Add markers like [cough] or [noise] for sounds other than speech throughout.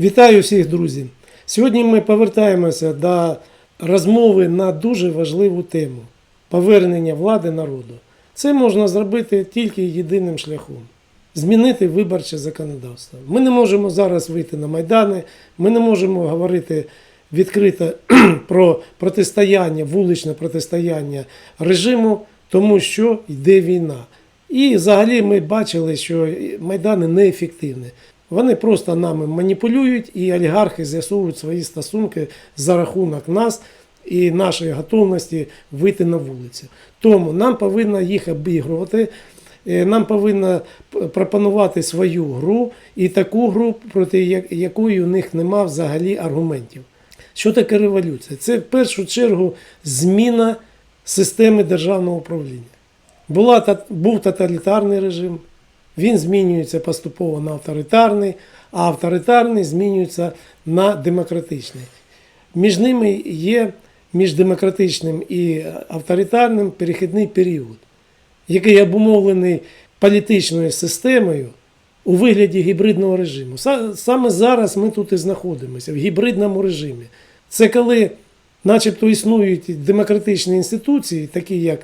Вітаю всіх, друзі! Сьогодні ми повертаємося до розмови на дуже важливу тему повернення влади народу. Це можна зробити тільки єдиним шляхом змінити виборче законодавство. Ми не можемо зараз вийти на майдани, ми не можемо говорити відкрито [clears throat] про протистояння, вуличне протистояння режиму, тому що йде війна. І взагалі ми бачили, що майдани неефективні. Вони просто нами маніпулюють, і олігархи з'ясовують свої стосунки за рахунок нас і нашої готовності вийти на вулицю. Тому нам повинно їх обігрувати, е, нам повинно п- пропонувати свою гру і таку гру, проти якої у них нема взагалі аргументів. Що таке революція? Це в першу чергу зміна системи державного управління. Була, був тоталітарний режим, він змінюється поступово на авторитарний, а авторитарний змінюється на демократичний. Між ними є між демократичним і авторитарним перехідний період, який обумовлений політичною системою у вигляді гібридного режиму. Саме зараз ми тут і знаходимося в гібридному режимі. Це коли, начебто, існують демократичні інституції, такі як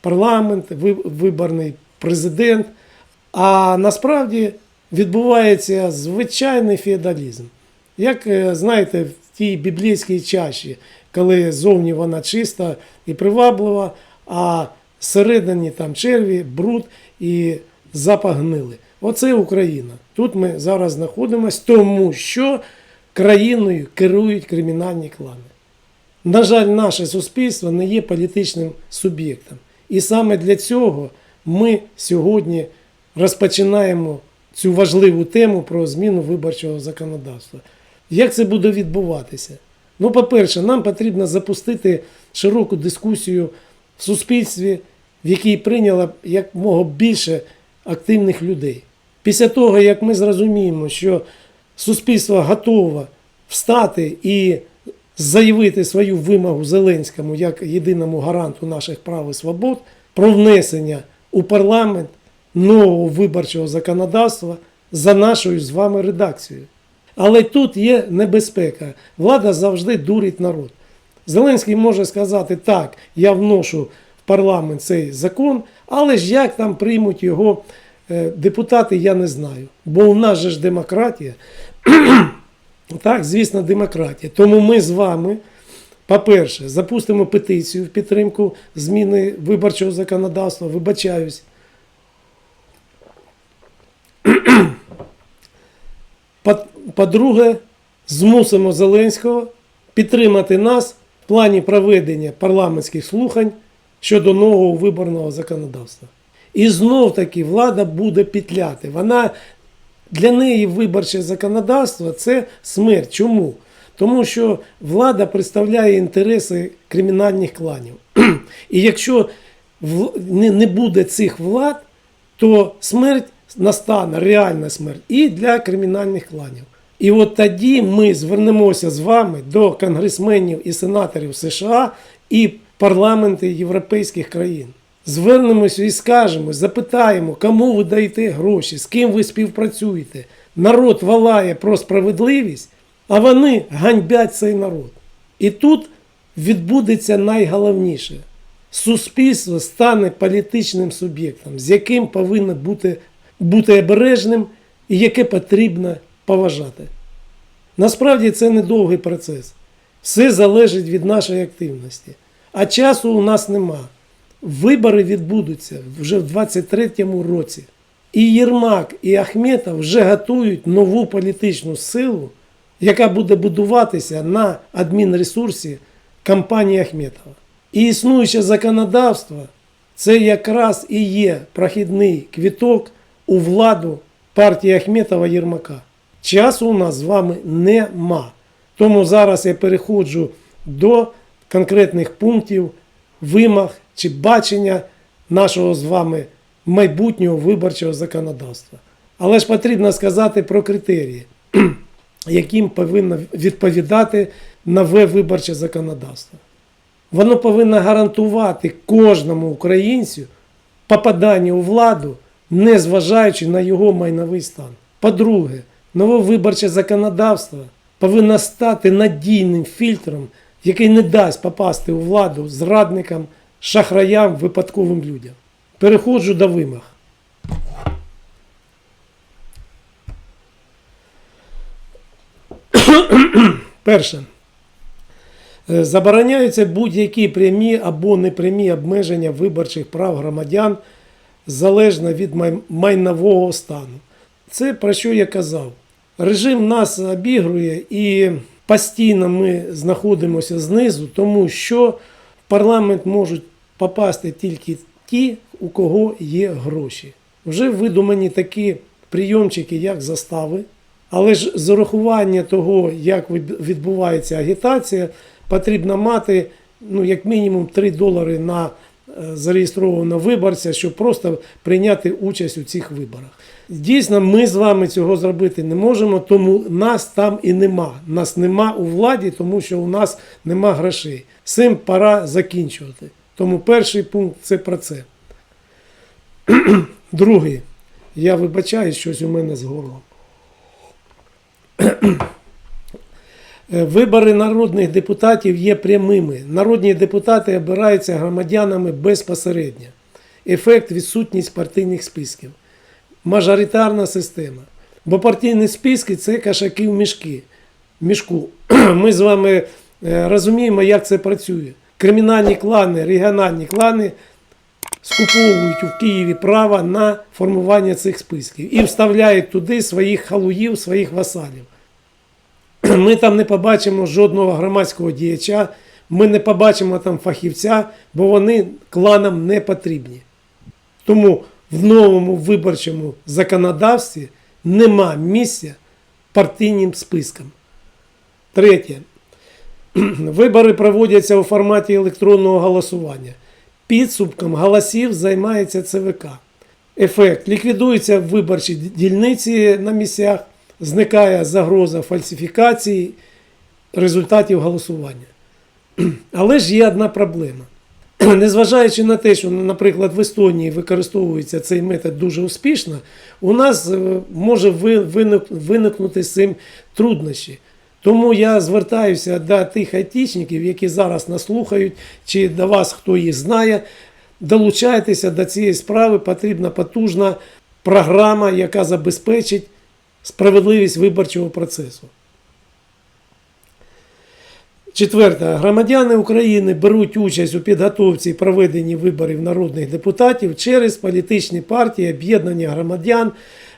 парламент, виборний президент, а насправді відбувається звичайний феодалізм. Як е, знаєте, в тій біблійській чаші, коли зовні вона чиста і приваблива, а всередині там черві, бруд і запах гнили. Оце Україна. Тут ми зараз знаходимося, тому що країною керують кримінальні клани. На жаль, наше суспільство не є політичним суб'єктом. І саме для цього ми сьогодні розпочинаємо цю важливу тему про зміну виборчого законодавства. Як це буде відбуватися? Ну, по-перше, нам потрібно запустити широку дискусію в суспільстві, в якій прийняло якмога більше активних людей. Після того, як ми зрозуміємо, що суспільство готове встати і заявити свою вимогу Зеленському як єдиному гаранту наших прав і свобод про внесення у парламент нового виборчого законодавства за нашою з вами редакцією. Але тут є небезпека. Влада завжди дурить народ. Зеленський може сказати, так, я вношу в парламент цей закон, але ж як там приймуть його е, депутати, я не знаю. Бо у нас же ж демократія. [clears throat] Так, звісно, демократія. Тому ми з вами, по-перше, запустимо петицію в підтримку зміни виборчого законодавства. Вибачаюсь. По- По-друге, змусимо Зеленського підтримати нас в плані проведення парламентських слухань щодо нового виборного законодавства. І знов таки влада буде петляти. Вона для неї виборче законодавство це смерть. Чому? Тому що влада представляє інтереси кримінальних кланів. [clears throat] І якщо не буде цих влад, то смерть настане, реальна смерть і для кримінальних кланів. І от тоді ми звернемося з вами до конгресменів і сенаторів США і парламенти європейських країн. Звернемося і скажемо, запитаємо, кому ви даєте гроші, з ким ви співпрацюєте. Народ валає про справедливість, а вони ганьбять цей народ. І тут відбудеться найголовніше. Суспільство стане політичним суб'єктом, з яким повинно бути, бути обережним і яке потрібно поважати. Насправді це недовгий процес. Все залежить від нашої активності. А часу у нас нема. Вибори відбудуться вже в 23-му році. І Єрмак, і Ахметов вже готують нову політичну силу, яка буде будуватися на адмінресурсі кампанії Ахметова. І існуюче законодавство це якраз і є прохідний квіток у владу партії Ахметова Єрмака. Часу у нас з вами нема. Тому зараз я переходжу до конкретних пунктів, вимог чи бачення нашого з вами майбутнього виборчого законодавства. Але ж потрібно сказати про критерії, [clears throat] яким повинно відповідати нове виборче законодавство. Воно повинно гарантувати кожному українцю попадання у владу, не зважаючи на його майновий стан. По-друге, Нове виборче законодавство повинно стати надійним фільтром, який не дасть попасти у владу зрадникам, шахраям, випадковим людям. Переходжу до вимог. [coughs] Перше. Е, Забороняються будь-які прямі або непрямі обмеження виборчих прав громадян залежно від майнового стану. Це про що я казав. Режим нас обігрує і постійно ми знаходимося знизу, тому що в парламент можуть попасти тільки ті, у кого є гроші. Вже видумані такі прийомчики, як застави. Але ж з урахування того, як відбувається агітація, потрібно мати ну, як мінімум 3 долари на зареєстрованого виборця, щоб просто прийняти участь у цих виборах. Дійсно, ми з вами цього зробити не можемо, тому нас там і нема. Нас нема у владі, тому що у нас нема грошей. Цим пора закінчувати. Тому перший пункт це про це. [clears throat] Другий. Я вибачаю, щось у мене з горлом. [clears throat] Е, Вибори народних депутатів є прямими. Народні депутати обираються громадянами безпосередньо. Ефект відсутність партійних списків. Мажоритарна система. Бо партійні списки це кашаки в мішки. мішку. [clears throat] Ми з вами е, розуміємо, як це працює. Кримінальні клани, регіональні клани скуповують у Києві право на формування цих списків і вставляють туди своїх халуїв, своїх васалів. [clears throat] Ми там не побачимо жодного громадського діяча, ми не побачимо там фахівця, бо вони кланам не потрібні. Тому в новому виборчому законодавстві нема місця партійним спискам. Третє. [clears throat] Вибори проводяться у форматі електронного голосування. Підсумком голосів займається ЦВК. Ефект. Ліквідуються виборчі дільниці на місцях, зникає загроза фальсифікації результатів голосування. [clears throat] Але ж є одна проблема. [clears throat] Незважаючи на те, що, наприклад, в Естонії використовується цей метод дуже успішно, у нас е, може виникнути з цим труднощі. Тому я звертаюся до тих айтішників, які зараз нас слухають, чи до вас, хто їх знає. Долучайтеся до цієї справи. Потрібна потужна програма, яка забезпечить справедливість виборчого процесу. Четверте. Громадяни України беруть участь у підготовці і проведенні виборів народних депутатів через політичні партії, об'єднання громадян,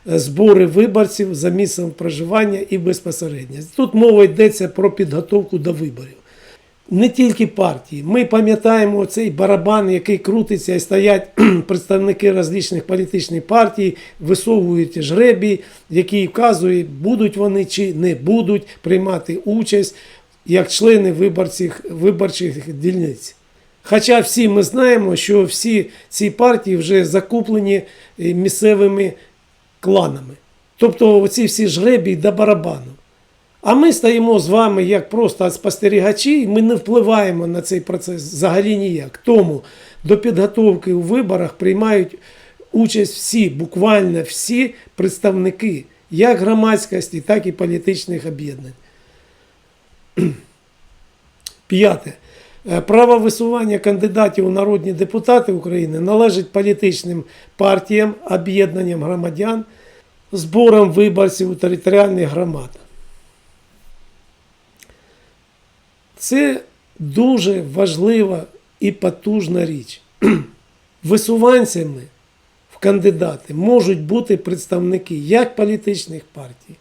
збори виборців за місцем проживання і безпосередньо. Тут мова йдеться про підготовку до виборів. Не тільки партії. Ми пам'ятаємо цей барабан, який крутиться і стоять [clears throat] представники различних політичних партій, висовують жребій, який вказує, будуть вони чи не будуть приймати участь як члени виборчих, виборчих дільниць. Хоча всі ми знаємо, що всі ці партії вже закуплені е, місцевими кланами. Тобто оці всі жребій до барабану. А ми стаємо з вами як просто спостерігачі, і ми не впливаємо на цей процес взагалі ніяк. Тому до підготовки у виборах приймають участь всі, буквально всі представники як громадськості, так і політичних об'єднань. [clears throat] П'яте. Е, Право висування кандидатів у народні депутати України належить політичним партіям, об'єднанням громадян, зборам виборців у територіальних громадах. Це дуже важлива і потужна річ. [clears throat] Висуванцями в кандидати можуть бути представники як політичних партій,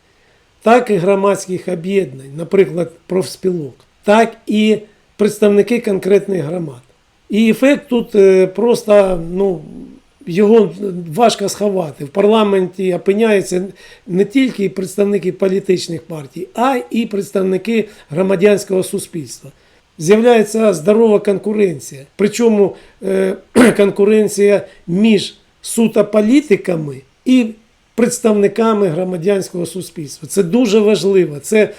так і громадських об'єднань, наприклад, профспілок, так і представники конкретних громад. І ефект тут е, просто ну, його важко сховати. В парламенті опиняються не тільки представники політичних партій, а і представники громадянського суспільства. З'являється здорова конкуренція. Причому е, [clears throat] конкуренція між суто політиками і представниками громадянського суспільства. Це дуже важливо. Це,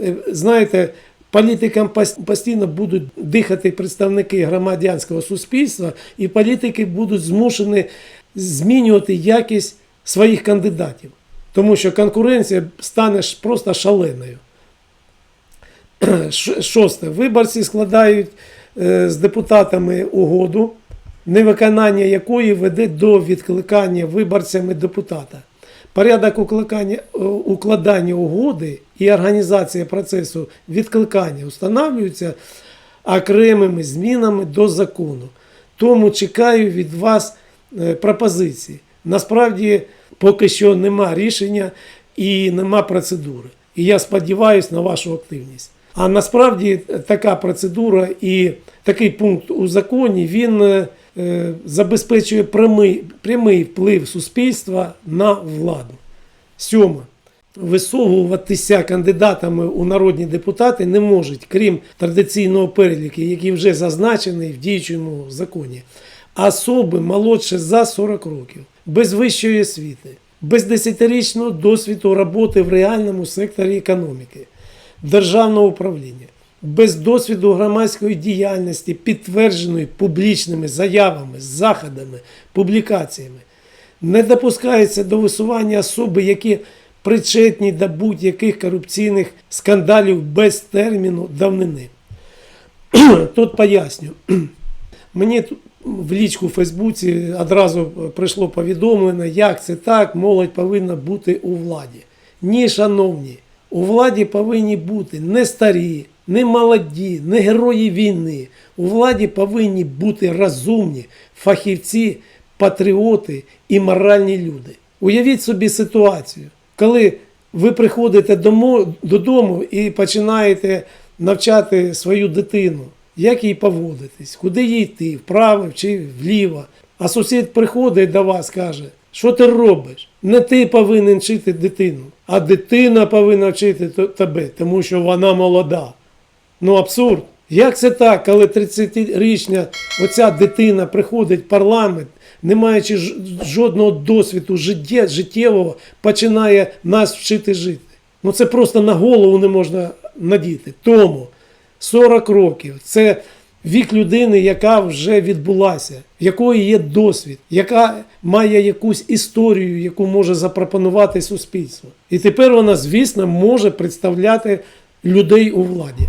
е, знаєте, політикам постійно будуть дихати представники громадянського суспільства, і політики будуть змушені змінювати якість своїх кандидатів. тому що конкуренція стане просто шаленою. Шосте. Виборці складають е, з депутатами угоду, невиконання якої веде до відкликання виборцями депутата. Порядок е, укладання угоди і організація процесу відкликання встановлюються окремими змінами до закону. Тому чекаю від вас е, пропозиції. Насправді, поки що нема рішення і нема процедури. І я сподіваюся на вашу активність. А насправді така процедура і такий пункт у законі він е, е, забезпечує прямий, прямий вплив суспільства на владу. Сьоме. Висовуватися кандидатами у народні депутати не можуть, крім традиційного переліку, який вже зазначений в діючому законі, особи молодше за 40 років, без вищої освіти, без десятирічного досвіду роботи в реальному секторі економіки, державного управління, без досвіду громадської діяльності, підтвердженої публічними заявами, заходами, публікаціями. Не допускається до висування особи, які причетні до будь-яких корупційних скандалів без терміну давнини. [clears throat] Тут поясню. [clears throat] Мені в лічку в Фейсбуці одразу прийшло повідомлення, як це так, молодь повинна бути у владі. Ні, шановні, у владі повинні бути не старі, не молоді, не герої війни. У владі повинні бути розумні фахівці, патріоти і моральні люди. Уявіть собі ситуацію, коли ви приходите додому і починаєте навчати свою дитину, як їй поводитись, куди їй йти, вправо чи вліво. А сусід приходить до вас каже, що ти робиш? Не ти повинен вчити дитину, а дитина повинна вчити тебе, тому що вона молода. Ну абсурд. Як це так, коли 30-річна оця дитина приходить в парламент, не маючи жодного досвіду життєвого, починає нас вчити жити? Ну це просто на голову не можна надіти. Тому 40 років це вік людини, яка вже відбулася, в якої є досвід, яка має якусь історію, яку може запропонувати суспільство. І тепер вона, звісно, може представляти людей у владі.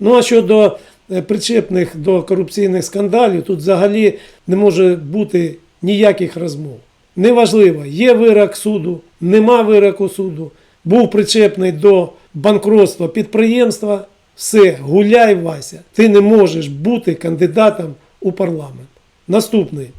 Ну а щодо е, причепних до корупційних скандалів, тут взагалі не може бути ніяких розмов. Неважливо, є вирок суду, нема вироку суду, був причепний до банкротства підприємства, все, гуляй, Вася, ти не можеш бути кандидатом у парламент. Наступний.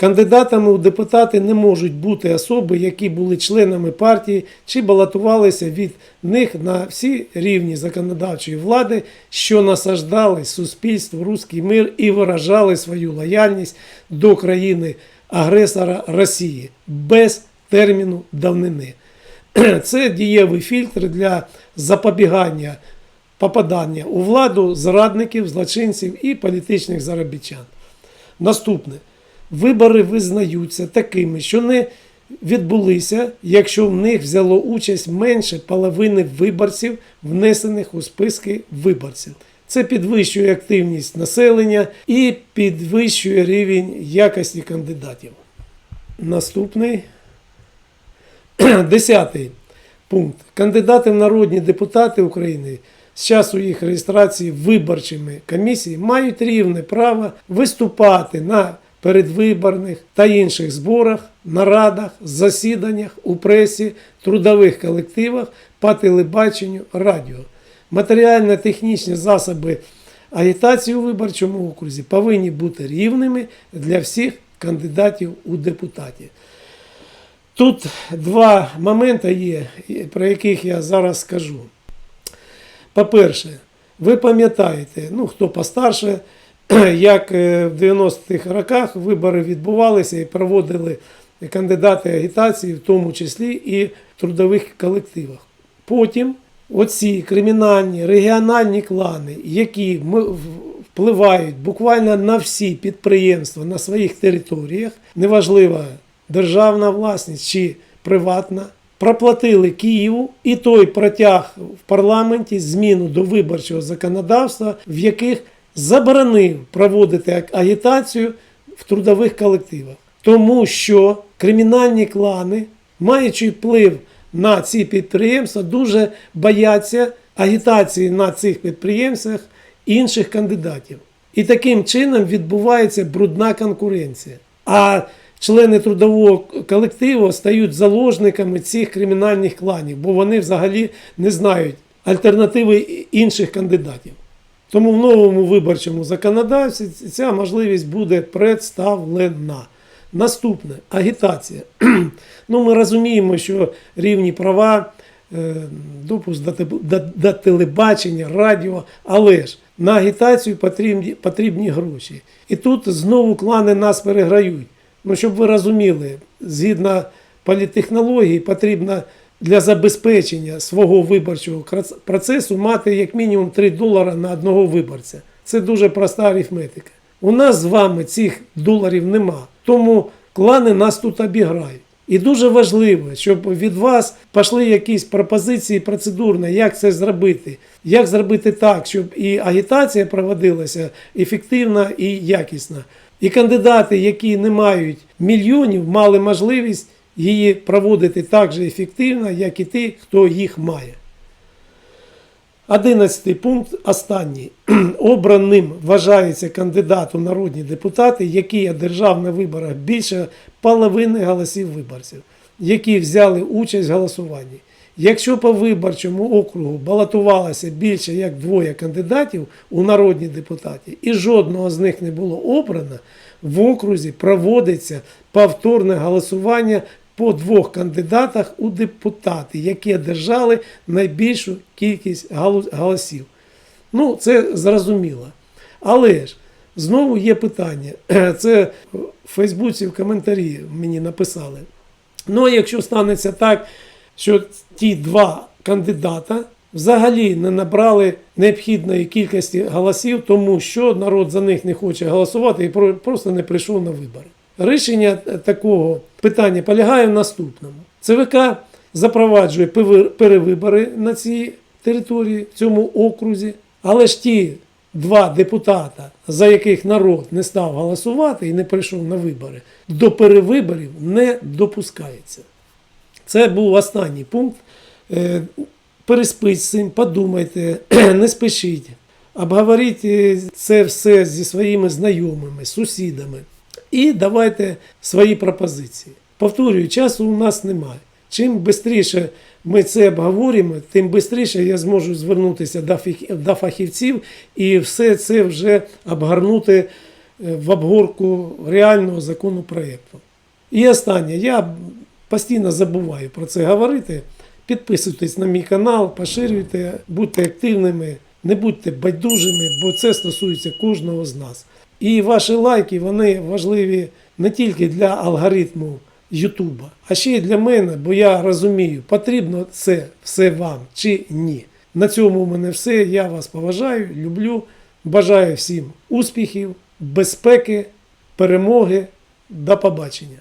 Кандидатами у депутати не можуть бути особи, які були членами партії чи балотувалися від них на всі рівні законодавчої влади, що насаждали суспільству руський мир і виражали свою лояльність до країни агресора Росії без терміну давнини. [clears throat] Це дієвий фільтр для запобігання попадання у владу зрадників, злочинців і політичних заробітчан. Наступне. Вибори визнаються такими, що не відбулися, якщо в них взяло участь менше половини виборців, внесених у списки виборців. Це підвищує активність населення і підвищує рівень якості кандидатів. Наступний. [clears throat] Десятий пункт. Кандидати в народні депутати України з часу їх реєстрації виборчими комісіями мають рівне право виступати на передвиборних та інших зборах, нарадах, засіданнях у пресі, трудових колективах, по телебаченню, радіо. Матеріально-технічні засоби агітації у виборчому окрузі повинні бути рівними для всіх кандидатів у депутаті. Тут два моменти є, про яких я зараз скажу. По-перше, ви пам'ятаєте, ну хто постарше, [clears throat] як е, в 90-х роках вибори відбувалися і проводили кандидати агітації, в тому числі і в трудових колективах. Потім оці кримінальні регіональні клани, які впливають буквально на всі підприємства на своїх територіях, неважливо державна власність чи приватна, проплатили Києву, і той протяг в парламенті зміну до виборчого законодавства, в яких заборонив проводити агітацію в трудових колективах. Тому що кримінальні клани маючи вплив на ці підприємства, дуже бояться агітації на цих підприємствах інших кандидатів. І таким чином відбувається брудна конкуренція. А члени трудового колективу стають заложниками цих кримінальних кланів, бо вони взагалі не знають альтернативи інших кандидатів. Тому в новому виборчому законодавстві ця можливість буде представлена. Наступне агітація. [clears throat] ну, ми розуміємо, що рівні права, е, допуск до, до, до телебачення, радіо, але ж на агітацію потрібні, потрібні гроші. І тут знову клани нас переграють. Ну, щоб ви розуміли, згідно політтехнології, потрібно для забезпечення свого виборчого процесу мати як мінімум 3 долара на одного виборця. Це дуже проста арифметика. У нас з вами цих доларів нема, тому клани нас тут обіграють. І дуже важливо, щоб від вас пішли якісь пропозиції процедурні, як це зробити. Як зробити так, щоб і агітація проводилася ефективно і якісно. І кандидати, які не мають мільйонів, мали можливість її проводити так же ефективно, як і ті, хто їх має. Одинадцятий пункт останній. [clears throat] Обраним вважається кандидат у народні депутати, який одержав на виборах більше половини голосів виборців, які взяли участь в голосуванні. Якщо по виборчому округу балотувалося більше як двоє кандидатів у народні депутати, і жодного з них не було обрано, в окрузі проводиться повторне голосування по двох кандидатах у депутати, які одержали найбільшу кількість голосів. Ну, це зрозуміло. Але ж знову є питання. [clears throat] Це в Фейсбуці в коментарі мені написали. Ну, а якщо станеться так, що ті два кандидата взагалі не набрали необхідної кількості голосів, тому що народ за них не хоче голосувати і просто не прийшов на вибори. Рішення такого питання полягає в наступному: ЦВК запроваджує перевибори на цій території, в цьому окрузі, але ж ті два депутата, за яких народ не став голосувати і не прийшов на вибори, до перевиборів не допускається. Це був останній пункт. Е, Переспіть з цим, подумайте, [clears throat] не спішіть. Обговоріть е, це все зі своїми знайомими, сусідами. І давайте свої пропозиції. Повторюю, часу у нас немає. Чим швидше ми це обговорюємо, тим швидше я зможу звернутися до фахівців і все це вже обгорнути е, в обгорку реального законопроекту. І останнє, я постійно забуваю про це говорити. Підписуйтесь на мій канал, поширюйте, будьте активними, не будьте байдужими, бо це стосується кожного з нас. І ваші лайки вони важливі не тільки для алгоритму Ютуба, а ще й для мене, бо я розумію, потрібно це все вам чи ні. На цьому у мене все. Я вас поважаю, люблю. Бажаю всім успіхів, безпеки, перемоги. До побачення.